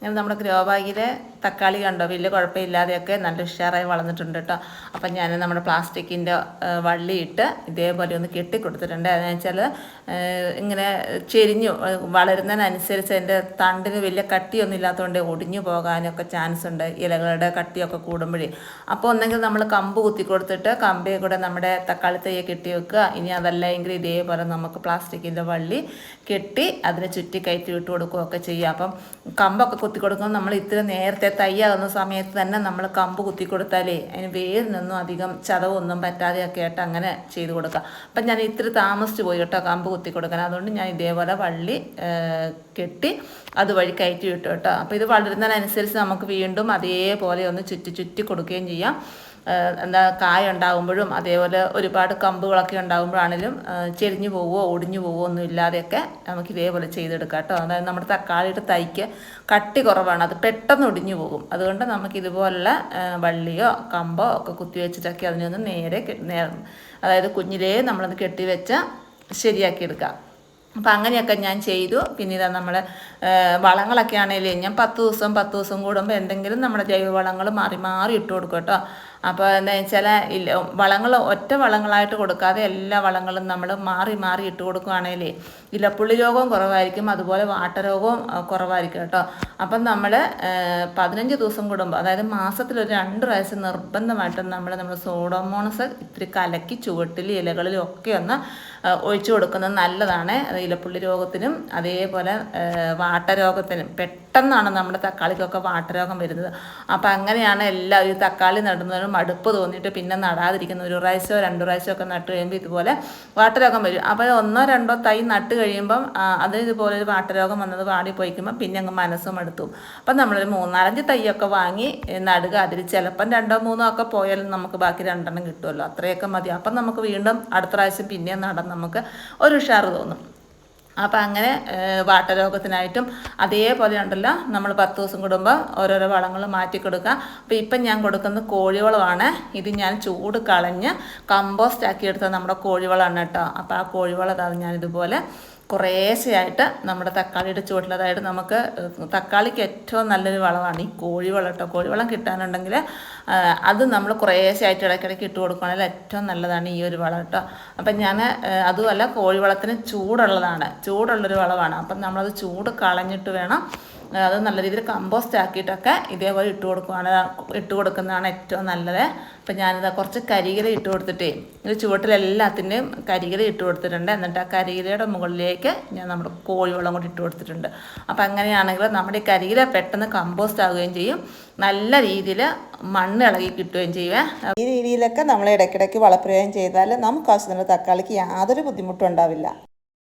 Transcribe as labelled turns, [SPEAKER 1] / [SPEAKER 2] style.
[SPEAKER 1] ഇങ്ങനെ നമ്മുടെ ഗ്രോ ബാഗിലെ തക്കാളി കണ്ടോ? വലിയ കുഴപ്പമില്ലാതെയൊക്കെ നല്ല ഉഷാറായി വളർന്നിട്ടുണ്ട് കേട്ടോ. അപ്പം ഞാൻ നമ്മുടെ പ്ലാസ്റ്റിക്കിന്റെ വള്ളിയിട്ട് ഇതേപോലെ ഒന്ന് കെട്ടിക്കൊടുത്തിട്ടുണ്ട്. അതെന്ന് വെച്ചാൽ ഇങ്ങനെ ചെരിഞ്ഞു വളരുന്നതിനനുസരിച്ച് അതിന്റെ തണ്ടിന് വലിയ കട്ടിയൊന്നും ഇല്ലാത്തതുകൊണ്ട് ഒടിഞ്ഞു പോകാനൊക്കെ ചാൻസ് ഉണ്ട്. ഇലകളുടെ കട്ടിയൊക്കെ കൂടുമ്പോഴേ. അപ്പോൾ ഒന്നെങ്കിൽ നമ്മൾ കമ്പ് കുത്തി കൊടുത്തിട്ട് കമ്പേ കൂടെ നമ്മുടെ തക്കാളി തയ്യെ കെട്ടി വെക്കുക. ഇനി അതല്ലെങ്കിൽ ഇതേപോലെ നമുക്ക് പ്ലാസ്റ്റിക്കിന്റെ വള്ളി കെട്ടി അതിനെ ചുറ്റി കയറ്റി വിട്ട് കൊടുക്കുകയൊക്കെ ചെയ്യുക അപ്പം കമ്പൊക്കെ കുത്തി കൊടുക്കുമ്പോൾ നമ്മൾ ഇത്തിരി നേരത്തെ തയ്യാകുന്ന സമയത്ത് തന്നെ നമ്മൾ കമ്പ് കുത്തി കൊടുത്താലേ അതിന് വേരിനൊന്നും അധികം ചതവൊന്നും പറ്റാതെയൊക്കെ ആയിട്ട് അങ്ങനെ ചെയ്ത് കൊടുക്കുക അപ്പം ഞാൻ ഇത്തിരി താമസിച്ച് പോയി കേട്ടോ കമ്പ് കുത്തി കൊടുക്കാൻ അതുകൊണ്ട് ഞാൻ ഇതേപോലെ വള്ളി കെട്ടി അതുവഴി കയറ്റി വിട്ടു കേട്ടോ. അപ്പോൾ ഇത് വളരുന്നതിനനുസരിച്ച് നമുക്ക് വീണ്ടും അതേപോലെ ഒന്ന് ചുറ്റി ചുറ്റി കൊടുക്കുകയും ചെയ്യാം. എന്താ കായ ഉണ്ടാകുമ്പോഴും അതേപോലെ ഒരുപാട് കമ്പുകളൊക്കെ ഉണ്ടാകുമ്പോഴാണെങ്കിലും ചെരിഞ്ഞു പോവുമോ ഒടിഞ്ഞു പോവുമോ ഒന്നും ഇല്ലാതെയൊക്കെ നമുക്ക് ഇതേപോലെ ചെയ്തെടുക്കാം കേട്ടോ. അതായത് നമ്മുടെ തക്കാളിയുടെ തൈക്ക് കട്ടി കുറവാണ്. അത് പെട്ടെന്ന് ഒടിഞ്ഞു പോകും. അതുകൊണ്ട് നമുക്ക് ഇതുപോലുള്ള വള്ളിയോ കമ്പോ ഒക്കെ കുത്തിവെച്ചിട്ടൊക്കെ അതിനൊന്ന് നേരെ അതായത് കുഞ്ഞിലേ നമ്മളത് കെട്ടിവെച്ച ശരിയാക്കിയെടുക്കാം അപ്പം അങ്ങനെയൊക്കെ ഞാൻ ചെയ്തു. പിന്നെ ഇതാ നമ്മൾ വളങ്ങളൊക്കെ ആണെങ്കിലും ഞാൻ പത്ത് ദിവസം പത്ത് ദിവസം കൂടുമ്പോൾ എന്തെങ്കിലും നമ്മുടെ ജൈവവളങ്ങൾ മാറി മാറി ഇട്ട് കൊടുക്കും കേട്ടോ. അപ്പോൾ എന്താ വെച്ചാൽ ഇല്ല വളങ്ങൾ ഒറ്റ വളങ്ങളായിട്ട് കൊടുക്കാതെ എല്ലാ വളങ്ങളും നമ്മൾ മാറി മാറി ഇട്ട് കൊടുക്കുകയാണെങ്കിലേ ഇലപ്പുള്ളി രോഗവും കുറവായിരിക്കും അതുപോലെ വാട്ടരോഗവും കുറവായിരിക്കും കേട്ടോ. അപ്പം നമ്മൾ പതിനഞ്ച് ദിവസം കൂടുമ്പോൾ അതായത് മാസത്തിൽ ഒരു രണ്ട് പ്രാവശ്യം നിർബന്ധമായിട്ടും നമ്മൾ നമ്മൾ സോഡോമോണസ് ഇത്തിരി കലക്കി ചുവട്ടിൽ ഇലകളിലും ഒക്കെ ഒന്ന് ഒഴിച്ചു കൊടുക്കുന്നത് നല്ലതാണ്. ഇലപ്പുള്ളി രോഗത്തിനും അതേപോലെ വാട്ടരോഗത്തിനും. പെട്ടെന്നാണ് നമ്മുടെ തക്കാളിക്കൊക്കെ വാട്ടരോഗം വരുന്നത്. അപ്പം അങ്ങനെയാണ് എല്ലാ ഈ തക്കാളി നടുന്നതിനും മടുപ്പ് തോന്നിയിട്ട് പിന്നെ നടാതിരിക്കുന്ന ഒരു പ്രാവശ്യമോ രണ്ടു പ്രാവശ്യമോ ഒക്കെ നട്ട് കഴിയുമ്പോൾ ഇതുപോലെ വാട്ടരോഗം വരും. അപ്പോൾ ഒന്നോ രണ്ടോ തൈ നട്ട് കഴിയുമ്പം അത് ഇതുപോലെ ഒരു വാട്ടരോഗം വന്നത് വാടി പോയിക്കുമ്പോൾ പിന്നെ അങ്ങ് മനസ്സും മടുത്തു. അപ്പം നമ്മളൊരു മൂന്നാലഞ്ച് തൈയൊക്കെ വാങ്ങി നടുക. അതിൽ ചിലപ്പം രണ്ടോ മൂന്നോ ഒക്കെ പോയാലും നമുക്ക് ബാക്കി രണ്ടെണ്ണം കിട്ടുമല്ലോ. അത്രയൊക്കെ മതി. അപ്പം നമുക്ക് വീണ്ടും അടുത്ത പ്രാവശ്യം പിന്നെ നടാൻ നമുക്ക് ഒരു ഉഷാറ് തോന്നും. അപ്പം അങ്ങനെ വാട്ടരോഗത്തിനായിട്ടും അതേപോലെ ഉണ്ടല്ലോ നമ്മൾ പത്ത് ദിവസം കൂടുമ്പോൾ ഓരോരോ വളങ്ങൾ മാറ്റി കൊടുക്കുക അപ്പോൾ ഇപ്പം ഞാൻ കൊടുക്കുന്നത് കോഴിവളമാണ്. ഇത് ഞാൻ ചൂട് കളഞ്ഞ് കമ്പോസ്റ്റ് ആക്കി എടുത്ത നമ്മുടെ കോഴിവളമാണ് കേട്ടോ. അപ്പോൾ ആ കോഴിവളം അതാണ് ഞാനിതുപോലെ കുറേശ്ശെയായിട്ട് നമ്മുടെ തക്കാളിയുടെ ചുവട്ടിൽ അതായത് നമുക്ക് തക്കാളിക്ക് ഏറ്റവും നല്ലൊരു വളമാണ് ഈ കോഴിവളം കേട്ടോ. കോഴിവളം കിട്ടാനുണ്ടെങ്കിൽ അത് നമ്മൾ കുറേശ്ശെയായിട്ട് ഇടയ്ക്കിടയ്ക്ക് ഇട്ട് കൊടുക്കുകയാണെങ്കിൽ ഏറ്റവും നല്ലതാണ് ഈ ഒരു വളം കേട്ടോ. അപ്പം ഞാൻ അതുമല്ല കോഴിവളത്തിന് ചൂടുള്ളതാണ്. ചൂടുള്ളൊരു വളമാണ്. അപ്പം നമ്മളത് ചൂട് കളഞ്ഞിട്ട് വേണം അത് നല്ല രീതിയിൽ കമ്പോസ്റ്റ് ആക്കിയിട്ടൊക്കെ ഇതേപോലെ ഇട്ട് കൊടുക്കുകയാണ് ഇട്ട് കൊടുക്കുന്നതാണ് ഏറ്റവും നല്ലത്. അപ്പം ഞാനിത് കുറച്ച് കരികില ഇട്ട് കൊടുത്തിട്ടേ ഇത് ചുവട്ടിലെല്ലാത്തിന്റെയും കരികില ഇട്ട് കൊടുത്തിട്ടുണ്ട്. എന്നിട്ട് ആ കരികിലയുടെ മുകളിലേക്ക് ഞാൻ നമ്മുടെ കോഴിവെള്ളം കൂടി ഇട്ട് കൊടുത്തിട്ടുണ്ട്. അപ്പം അങ്ങനെയാണെങ്കിൽ നമ്മുടെ ഈ പെട്ടെന്ന് കമ്പോസ്റ്റ് ആവുകയും ചെയ്യും. നല്ല രീതിയിൽ മണ്ണ് ഇളകി കിട്ടുകയും ചെയ്യുക. ഈ രീതിയിലൊക്കെ നമ്മൾ ഇടയ്ക്കിടയ്ക്ക് വളപ്രയോഗം ചെയ്താൽ നമുക്ക് ആവശ്യത്തിനുള്ള തക്കാളിക്ക് യാതൊരു ബുദ്ധിമുട്ടും ഉണ്ടാവില്ല.